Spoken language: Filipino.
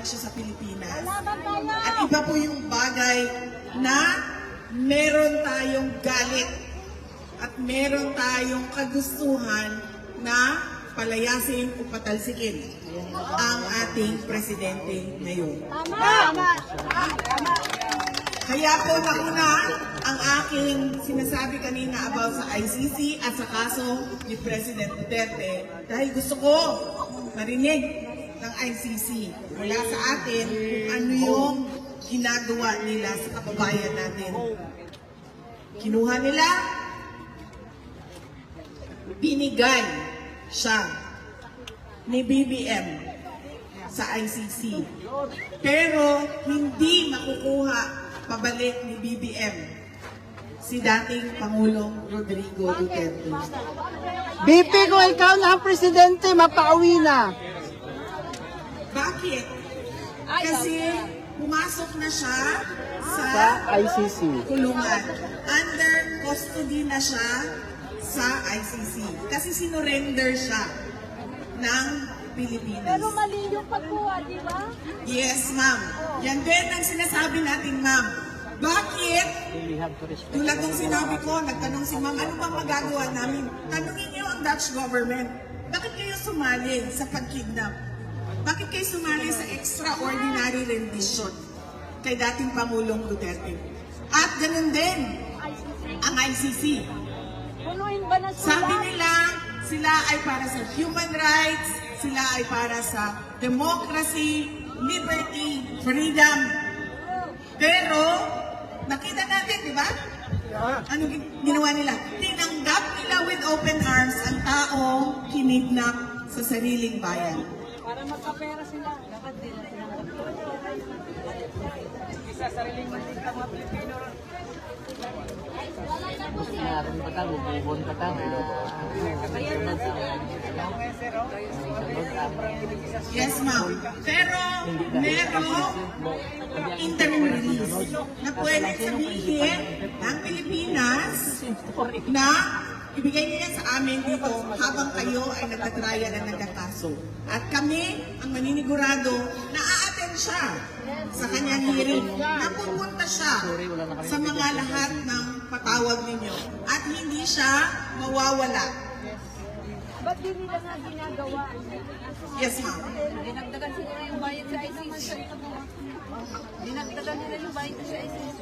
bumalik siya sa Pilipinas. At iba po yung bagay na meron tayong galit at meron tayong kagustuhan na palayasin o patalsikin ang ating presidente ngayon. Tama! Tama! Kaya po nauna ang aking sinasabi kanina about sa ICC at sa kaso ni President Duterte dahil gusto ko marinig ng ICC mula sa atin kung ano yung ginagawa nila sa kababayan natin. Kinuha nila, binigay siya ni BBM sa ICC. Pero hindi makukuha pabalik ni BBM si dating Pangulong Rodrigo Duterte. BP, kung ikaw na ang presidente, mapauwi na. Bakit? Kasi pumasok na siya sa Sa ICC. kulungan. Under custody na siya sa ICC. Kasi sinurrender siya ng Pilipinas. Pero mali yung pagkuha, di ba? Yes, ma'am. Yan din ang sinasabi natin, ma'am. Bakit? Tulad ng sinabi ko, nagtanong si ma'am, ano bang magagawa namin? Tanungin niyo ang Dutch government. Bakit kayo sumali sa pagkidnap? Bakit kayo sumali sa extraordinary rendition kay dating Pangulong Duterte? At ganun din ang ICC. Sabi nila, sila ay para sa human rights, sila ay para sa democracy, liberty, freedom. Pero, nakita natin, di ba? Ano gin- ginawa nila? Tinanggap nila with open arms ang taong kinidnap sa sariling bayan. Para magkapera sila. Dapat din na Meron pa tayo, bubon pa tayo. Yes, ma'am. Pero, merong interim release na pwede sabihin ng Pilipinas na ibigay niya sa amin dito habang kayo ay nagtatraya na nagkakaso. At kami, ang maninigurado, na a-attend siya sa kanyang hearing, na pupunta siya sa mga lahat ng patawag ninyo. At hindi siya mawawala. Ba't di nila nga ginagawa? Yes, ma'am. Dinagdagan sila yung bayad sa ICC. Dinagdagan nila yung bayad sa ICC.